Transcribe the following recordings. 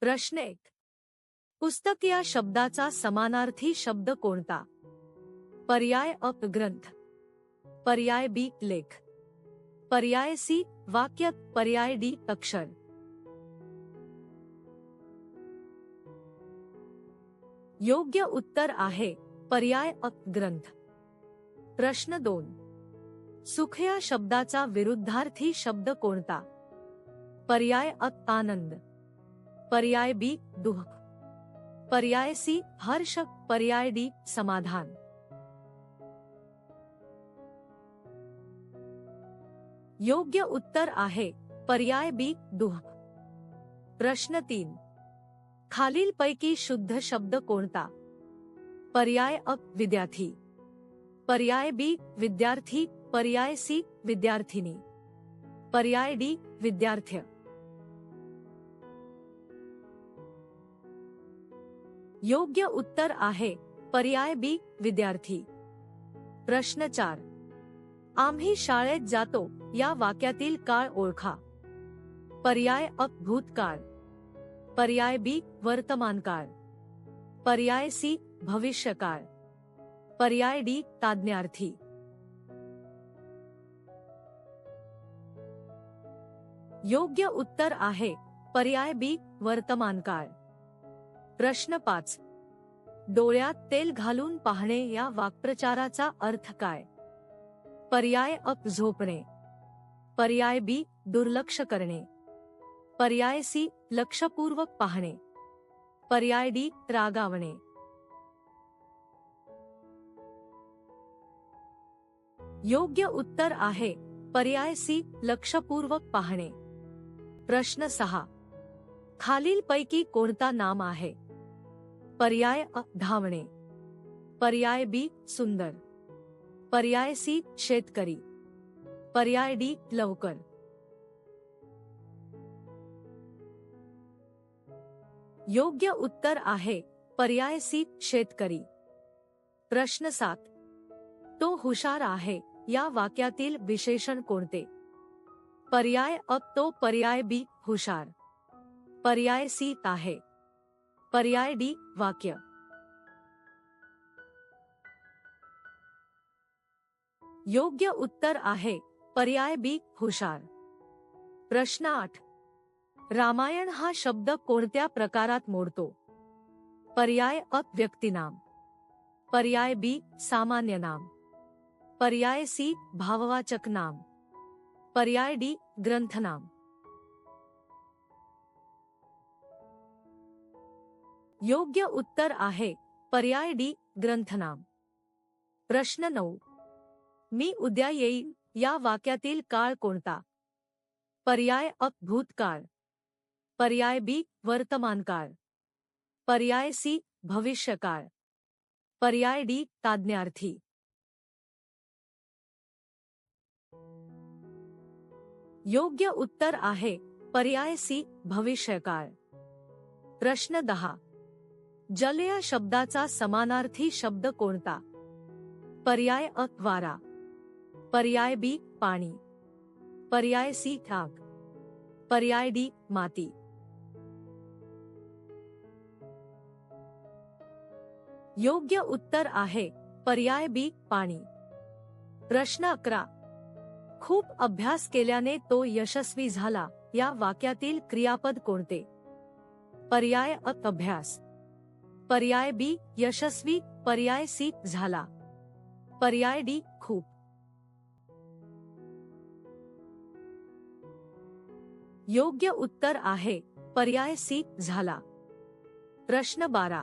प्रश्न एक. पुस्तक या शब्दाचा समानार्थी शब्द कोणता? पर्याय अ ग्रंथ. पर्याय बी लेख. पर्याय सी वाक्य. पर्याय डी अक्षर. योग्य उत्तर आहे पर्याय अ ग्रंथ. प्रश्न दोन. सुख या शब्दाचा विरुद्धार्थी शब्द कोणता? पर्याय अ आनंद. पर्याय बी, दुःख। पर्याय सी, हर्ष। पर्याय डी, समाधान। योग्य उत्तर आहे, पर्याय बी, दुःख। प्रश्न तीन। खालीलपैकी शुद्ध शब्द कोणता? पर्याय अ, विद्यार्थी। पर्याय बी, विद्यार्थी। पर्याय सी, विद्यार्थिनी। पर्याय डी विद्यार्थ्य योग्य उत्तर आहे, पर्याय बी, विद्यार्थी. प्रश्न चार. आम्ही शाळेत जातो, या वाक्यातील काळ ओळखा. पर्याय अ भूतकाळ. पर्याय बी वर्तमान काळ पर्याय सी, भविष्यकाळ. पर्याय डी, ताज्ञार्थी. योग्य उत्तर आहे, पर्याय बी वर्तमान काळ प्रश्न पाच. डोळ्यात तेल घालून पाहणे या वाक्प्रचाराचा अर्थ काय? पर्याय अप झोपणे. पर्याय बी दुर्लक्ष करणे. पर्याय सी लक्षपूर्वक पाहणे. पर्याय डी रागावणे. योग्य उत्तर आहे पर्याय सी लक्षपूर्वक पाहणे. प्रश्न सहा. खालीलपैकी कोणता नाम आहे? पर्याय अ, धावणे। पर्याय बी, सुंदर। पर्याय सी, शेतकरी। पर्याय डी, लवकर। योग्य उत्तर आहे, पर्याय सी, शेतकरी। प्रश्न सात. तो हुशार आहे, या वाक्यातील विशेषण कोणते? पर्याय अ तो पर्याय बी, हुशार। पर्याय सी, आहे. पर्याय डी, वाक्य। योग्य उत्तर आहे, पर्याय बी, हुशार। प्रश्न आठ. रामायण हा शब्द कोणत्या प्रकारात मोडतो? पर्याय अ व्यक्तिनाम. पर्याय बी, सामान्य नाम. पर्याय सी, भाववाचक नाम. पर्याय डी, ग्रंथनाम. योग्य उत्तर आहे. पर्याय डी, ग्रंथनाम. प्रश्न नऊ. मी उद्या येईन, या वाक्यातील काळ कोणता? पर्याय अ, भूतकाळ. पर्याय बी वर्तमान काळ पर्याय सी, भविष्यकाळ. पर्याय डी, ताज्ञार्थी. योग्य उत्तर आहे. पर्याय सी, भविष्यकाळ. प्रश्न दहा. जल या शब्दाचा समानार्थी शब्द कोणता? पर्याय अ वारा. पर्याय बी पाणी. पर्याय सी ठाक. पर्याय डी माती. योग्य उत्तर आहे पर्याय बी पाणी. प्रश्न अकरा. खूप अभ्यास केल्याने तो यशस्वी झाला या वाक्यातील क्रियापद कोणते? पर्याय अ अभ्यास. पर्याय बी यशस्वी पर्याय सी झाला. पर्याय डी खूप. योग्य उत्तर आहे पर्याय सी झाला. प्रश्न बारा.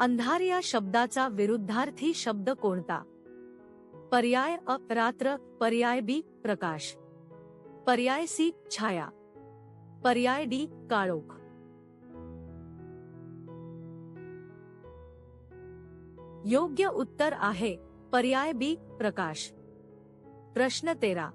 अंधार या शब्दाचा विरुद्धार्थी शब्द कोणता? पर्याय अ रात्र पर्याय बी प्रकाश. पर्याय सी छाया. पर्याय डी काळोख. योग्य उत्तर आहे. पर्याय बी, प्रकाश. प्रश्न तेरा.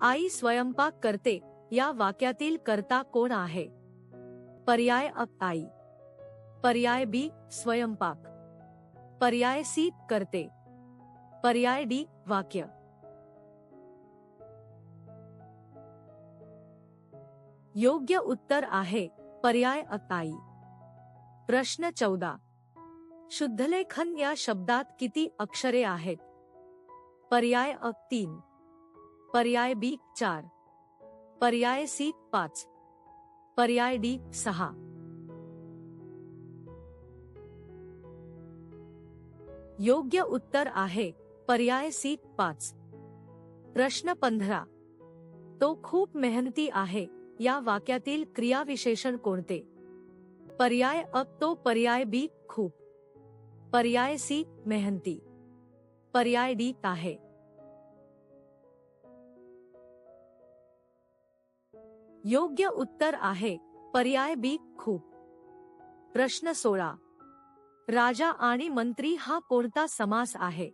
आई स्वयंपाक करते, या वाक्यातील कर्ता कोण आहे? पर्याय अ, आई. पर्याय बी, स्वयंपाक. पर्याय सी, करते. पर्याय डी, वाक्य. योग्य उत्तर आहे. पर्याय अताई प्रश्न चौदा. शुद्धलेखन या शब्दात किती अक्षरे आहेत? पर्याय अ तीन. पर्याय बी चार. पर्याय सी पाच. पर्याय डी सहा. योग्य उत्तर आहे, पर्याय सी पाच. प्रश्न पंधरा. तो खूप मेहनती आहे, या वाक्यातील क्रियाविशेषण कोणते? पर्याय अ तो पर्याय बी खूप. पर्याय सी, मेहनती। पर्याय डी आहे योग्य उत्तर आहे, पर्याय बी, खूप। प्रश्न सोळा। राजा आणि मंत्री हा कोणता समास आहे?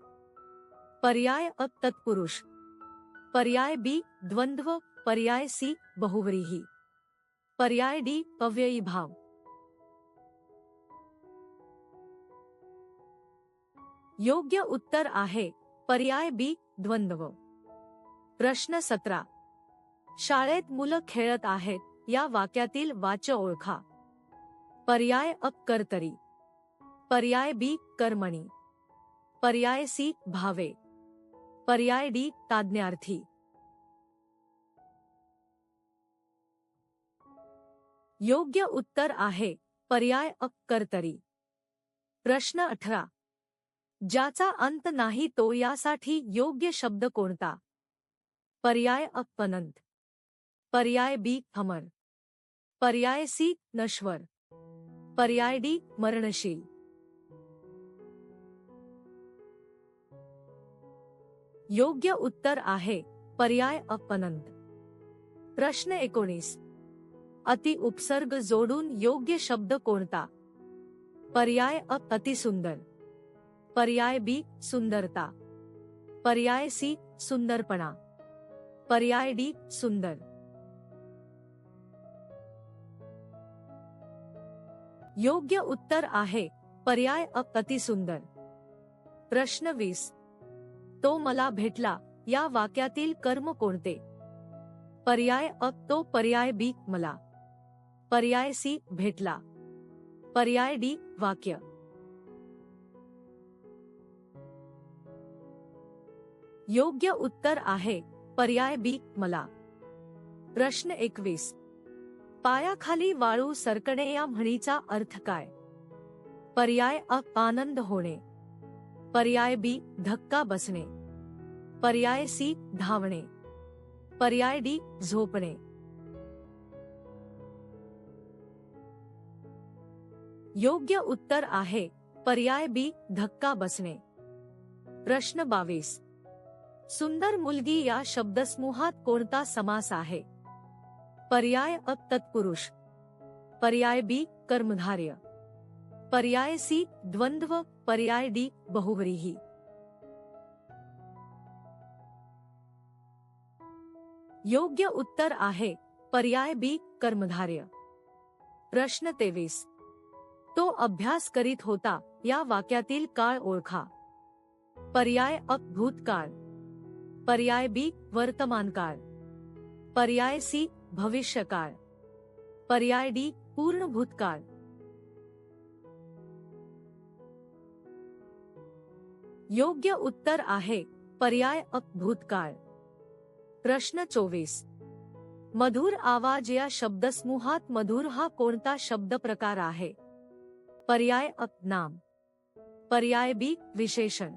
पर्याय अ, तत्पुरुष। पर्याय बी, द्वंद्व। पर्याय सी, बहुव्रीही। पर्याय डी अव्ययी योग्य उत्तर आहे, पर्याय बी, द्वंद्व. प्रश्न सतरा. शाळेत मुलं खेळत आहेत, या वाक्यातील वाच ओळखा. पर्याय अ, कर्तरी. पर्याय बी, कर्मणी. पर्याय सी, भावे. पर्याय डी, ताज्ञार्थी. योग्य उत्तर आहे, पर्याय अ, कर्तरी. प्रश्न अठरा. ज्याचा अंत नाही तो यासाठी योग्य शब्द कोणता? पर्याय अ पर्याय बी अमर पर्याय सी नश्वर. पर्याय डी मरणशील. योग्य उत्तर आहे पर्याय अपनंत प्रश्न एकोणीस. अति उपसर्ग जोडून योग्य शब्द कोणता? पर्याय अ अतिसुंदर. पर्याय बी, सुंदरता। पर्याय सी, सुंदरपणा। पर्याय डी, सुंदर। योग्य उत्तर आहे, पर्याय अ अतिसुंदर प्रश्न वीस. तो मला भेटला, या वाक्यातील कर्म कोणते? पर्याय अ तो पर्याय बी, मला. पर्याय सी, भेटला. पर्याय डी, वाक्य. योग्य उत्तर आहे पर्याय बी मला. प्रश्न एकवीस. पायाखाली वाळू सरकणे या म्हणीचा अर्थ काय? पर्याय अ आनंद होणे. पर्याय बी धक्का बसणे. पर्याय सी धावणे. पर्याय डी झोपणे. योग्य उत्तर आहे पर्याय बी धक्का बसणे. प्रश्न बावीस. सुंदर मुलगी या शब्दसमूहात कोणता समास आहे? पर्याय अ, तत्पुरुष. पर्याय बी, कर्मधार्य. पर्याय सी, द्वंद्व. पर्याय डी, बहुव्रीही. योग्य उत्तर आहे, पर्याय बी, कर्मधार्य. प्रश्न तेवीस. तो अभ्यास करीत होता, या वाक्यातील काळ ओळखा. पर्याय अ, भूतकाळ. पर्याय बी वर्तमान काळ पर्याय सी भविष्यकाळ पर्याय डी, पूर्ण भूतकाळ योग्य उत्तर आहे, पर्याय भूतकाळ प्रश्न चोवीस. मधुर आवाज़ या शब्दसमूहात मधुर हा कोणता शब्द प्रकार आहे? पर्याय अ नाम. पर्याय बी, विशेषण.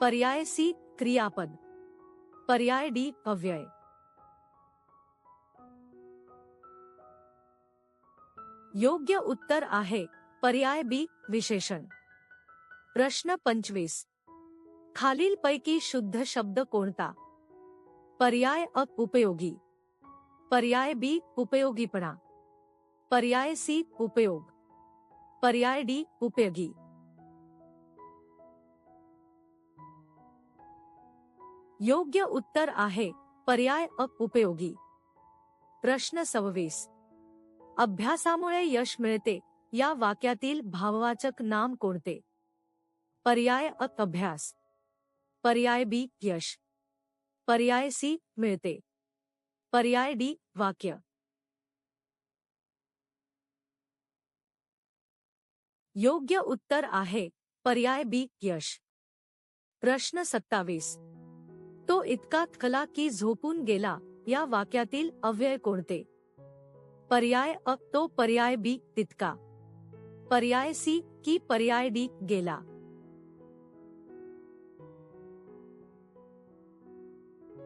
पर्याय सी, क्रियापद. पर्याय डी अव्यय योग्य उत्तर आहे पर्याय बी विशेषण। प्रश्न पंचवीस। खालीलपैकी शुद्ध शब्द कोणता? पर्याय अ उपयोगी। पर्याय बी उपयोगीपणा। पर्याय सी उपयोग। पर्याय डी उपयोगी। योग्य उत्तर आहे. पर्याय उपयोगी. प्रश्न सव्वीस. अभ्यासामुळे यश मिळते. या वाक्यातील भाववाचक नाम कोणते? पर्याय अभ्यास. पर्याय बी यश. पर्याय सी मिळते. पर्याय डी वाक्य. योग्य उत्तर आहे. पर्याय बी यश. प्रश्न सत्तावीस. तो इतका थकला की झोपून गेला, या वाक्यातील अव्यय कोणते? पर्याय अ तो पर्याय बी, तितका. पर्याय सी, की पर्याय डी, गेला.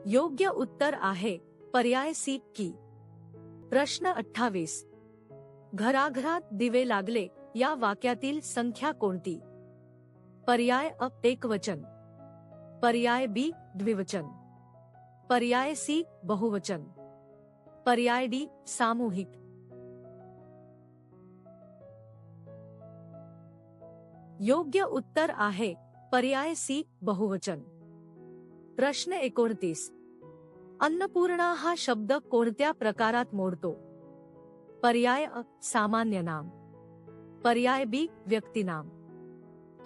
योग्य उत्तर आहे, पर्याय सी, की. प्रश्न अठ्ठावीस. घराघरात दिवे लागले, या वाक्यातील संख्या कोणती? पर्याय अ एकवचन पर्याय बी द्विवचन। पर्याय सी, बहुवचन। पर्याय डी, सामूहिक। योग्य उत्तर आहे, पर्याय सी, बहुवचन। प्रश्न एकोणतीस. अन्नपूर्णा हा शब्द कोणत्या प्रकारात मोडतो? पर्याय अ, सामान्य नाम. पर्याय बी व्यक्तिनाम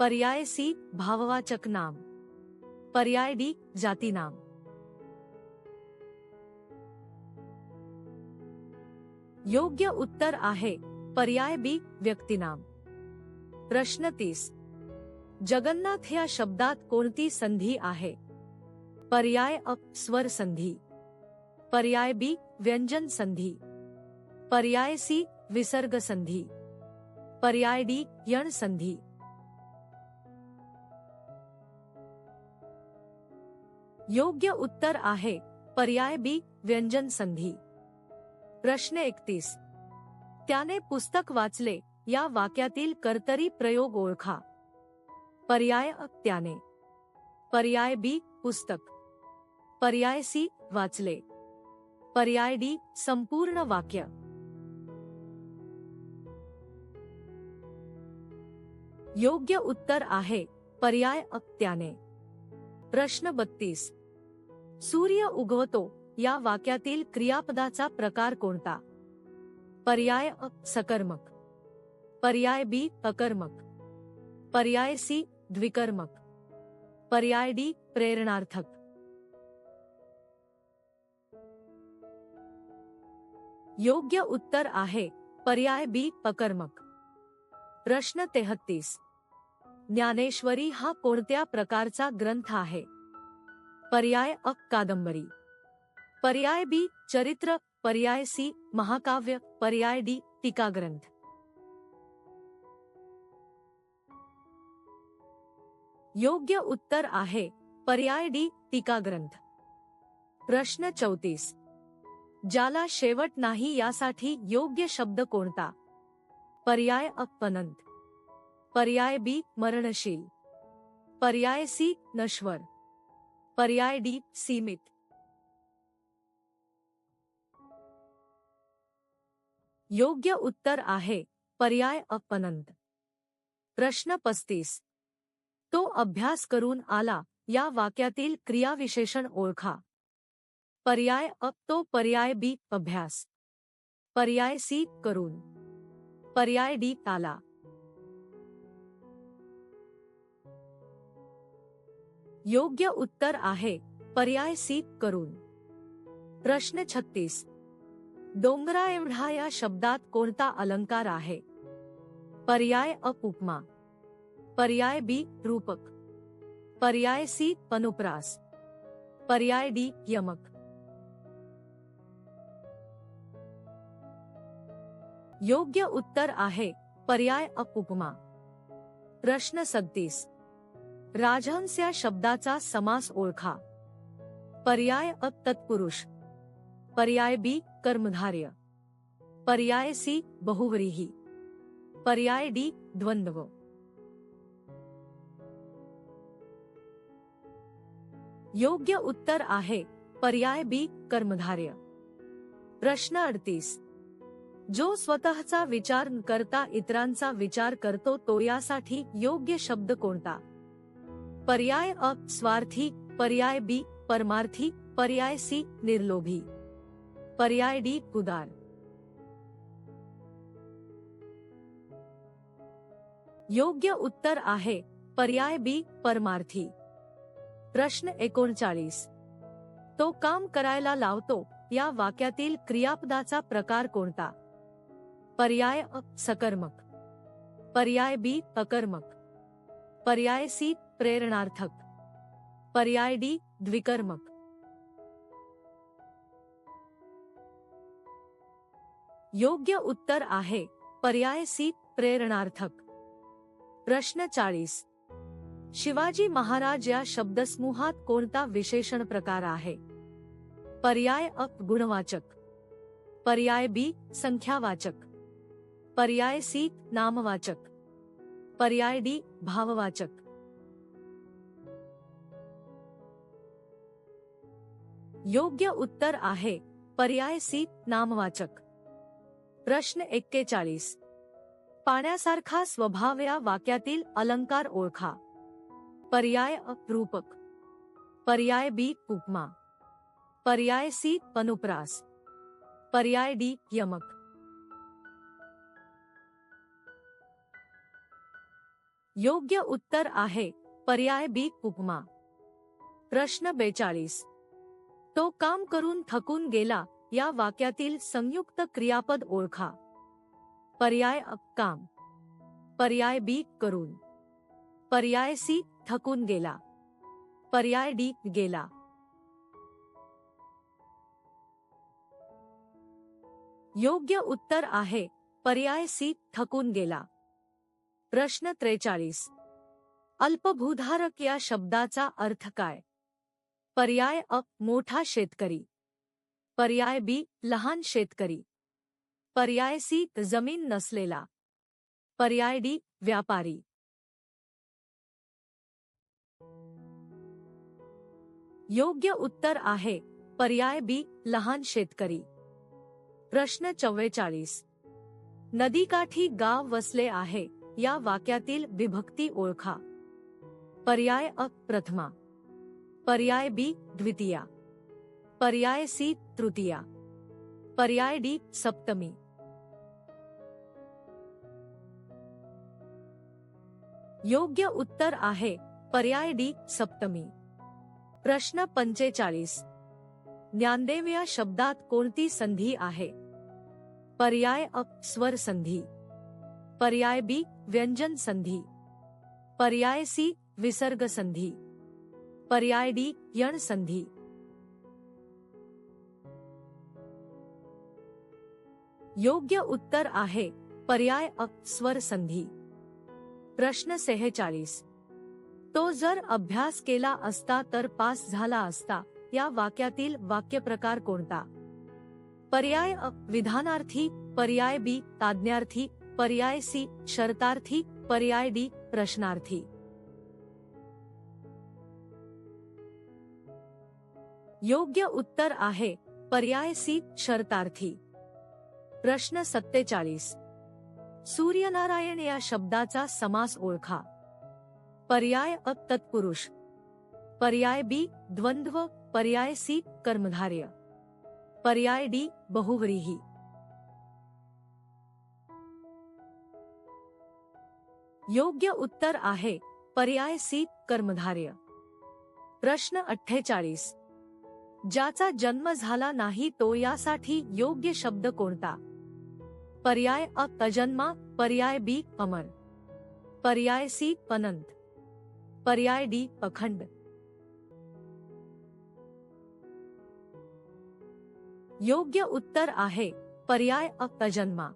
पर्याय सी, भाववाचक नाम. पर्याय डी जातीनाम योग्य उत्तर आहे, पर्याय बी व्यक्तिनाम प्रश्न तीस। जगन्नाथ या शब्दात कोणती संधी आहे? पर्याय अ स्वर संधी। पर्याय बी व्यंजन संधी। पर्याय सी विसर्ग संधी। पर्याय डी यण संधी। योग्य उत्तर आहे. पर्याय बी, व्यंजन संधी. प्रश्न एकतीस. त्याने पुस्तक वाचले, या वाक्यातील कर्तरी प्रयोग ओळखा. पर्याय त्याने. पर्याय बी, पुस्तक. पर्याय सी, वाचले. पर्याय डी, संपूर्ण वाक्य. योग्य उत्तर आहे. पर्याय अ, त्याने. प्रश्न बत्तीस. सूर्य उगवतो या वाक्यातील क्रियापदाचा प्रकार कोणता? पर्याय अ सकर्मक. पर्याय बी अकर्मक. पर्याय सी द्विकर्मक. पर्याय डी प्रेरणार्थक. योग्य उत्तर आहे पर्याय बी अकर्मक. प्रश्न तेहत्तीस. ज्ञानेश्वरी हा कोणत्या प्रकारचा ग्रंथ आहे? पर्याय अ कादंबरी. पर्याय बी चरित्र पर्याय सी महाकाव्य पर्याय डी टीका ग्रंथ योग्य उत्तर आहे पर्याय डी टीका ग्रंथ प्रश्न चौतीस. ज्याला शेवट नाही यासाठी योग्य शब्द कोणता? पर्याय अपनंत पर्याय बी मरणशील. पर्याय सी नश्वर. पर्याय डी, सीमित। योग्य उत्तर आहे, पर्याय अपनंत। प्रश्न पस्तीस। तो अभ्यास करून आला, या वाक्यातील क्रियाविशेषण ओळखा। पर्याय अ तो पर्याय बी, अभ्यास। पर्याय सी, करून। पर्याय डी आला योग्य उत्तर आहे, पर्याय सी करून. प्रश्न छत्तीस. डोंगरा एवढा या शब्दात कोणता अलंकार आहे? पर्याय अ पर्याय बी रूपक. पर्याय सी अनुप्रास पर्याय डी यमक. योग्य उत्तर आहे, पर्याय अ प्रश्न सदतीस. राजहंस या शब्दाचा समास ओळखा. पर्याय अ तत्पुरुष. पर्याय बी कर्मधार्य. पर्याय सी बहुव्रीही. पर्याय डी द्वंद्व. योग्य उत्तर आहे पर्याय बी कर्मधार्य. प्रश्न अडतीस. जो स्वतःचा विचार करता इतरांचा विचार करतो तो यासाठी योग्य शब्द कोणता? पर्याय अ, स्वार्थी, पर्याय बी, परमार्थी, पर्याय सी, निर्लोभी। पर्याय डी, उदार। योग्य उत्तर आहे, पर्याय बी, परमार्थी। प्रश्न एकोणचाळीस. तो काम करायला लावतो, या वाक्यातील क्रियापदाचा प्रकार कोणता? पर्याय अ, सकर्मक. पर्याय बी, अकर्मक. पर्याय सी प्रेरणार्थक। पर्याय डी, द्विकर्मक। योग्य उत्तर आहे, पर्याय सी, प्रेरणार्थक। प्रश्न चाळीस. शिवाजी महाराज या शब्दसमूहात कोणता विशेषण प्रकार आहे? पर्याय अ, गुणवाचक. पर्याय बी, संख्यावाचक. पर्याय सी, नामवाचक. पर्याय डी, भाववाचक. योग्य उत्तर आहे. पर्याय सी नामवाचक. प्रश्न एक्केचाळीस. पाण्यासारखा स्वभाव या वाक्यातील अलंकार ओळखा. पर्याय रूपक. पर्याय बी उपमा. पर्याय सी अनुप्रास. पर्याय डी यमक. योग्य उत्तर आहे. पर्याय बी उपमा. प्रश्न बेचाळीस. तो काम करून थकून गेला या वाक्यातील संयुक्त क्रियापद ओळखा. पर्याय अ काम. पर्याय बी करून. पर्याय सी थकून गेला. पर्याय डी गेला. योग्य उत्तर आहे पर्याय सी थकून गेला. प्रश्न त्रेचाळीस. अल्पभूधारक या शब्दाचा अर्थ काय? पर्याय अ, मोठा शेतकरी पर्याय बी, लहान शेतकरी पर्याय सी, ज़मीन नसलेला. पर्याय डी, व्यापारी. योग्य उत्तर आहे, पर्याय बी, लहान शेतकरी प्रश्न चव्वेचाळीस. नदीकाठी गाव वसले आहे, या वाक्यातील विभक्ती ओळखा. पर्याय अ, प्रथमा. पर्याय बी, द्वितीया। पर्याय सी, तृतीया। पर्याय डी, सप्तमी। योग्य उत्तर आहे, पर्याय डी, सप्तमी। प्रश्न पंचेचाळीस। ज्ञानदेव या शब्दात कोणती संधी आहे? पर्याय अ, स्वर संधी। पर्याय बी, व्यंजन संधी। पर्याय सी, विसर्ग संधी। पर्याय डी, यण संधी। योग्य उत्तर आहे, पर्याय अ, स्वर संधी। प्रश्न सेहेचाळीस. तो जर अभ्यास केला असता तर पास झाला असता, या वाक्यातील वाक्यप्रकार कोणता? पर्याय अ, विधानार्थी, पर्याय बी, ताज्ञार्थी, पर्याय सी, शर्तार्थी, पर्याय डी, प्रश्नार्थी। योग्य उत्तर आहे पर्याय सी शर्तार्थी प्रश्न सत्तेचाळीस. सूर्यनारायण या शब्दाचा समास ओळखा. पर्याय अ तत्पुरुष. पर्याय बी द्वंद्व, पर्याय सी कर्मधार्य. पर्याय डी बहुव्रीही. योग्य उत्तर आहे, पर्याय सी कर्मधार्य. प्रश्न अठ्ठेचाळीस. ज्याचा जन्म झाला नाही तो यासाठी योग्य शब्द कोणता? पर्याय अ अजन्मा पर्याय बी अमर. पर्याय सी अनंत. पर्याय डी अखंड. योग्य उत्तर आहे पर्याय अ अजन्मा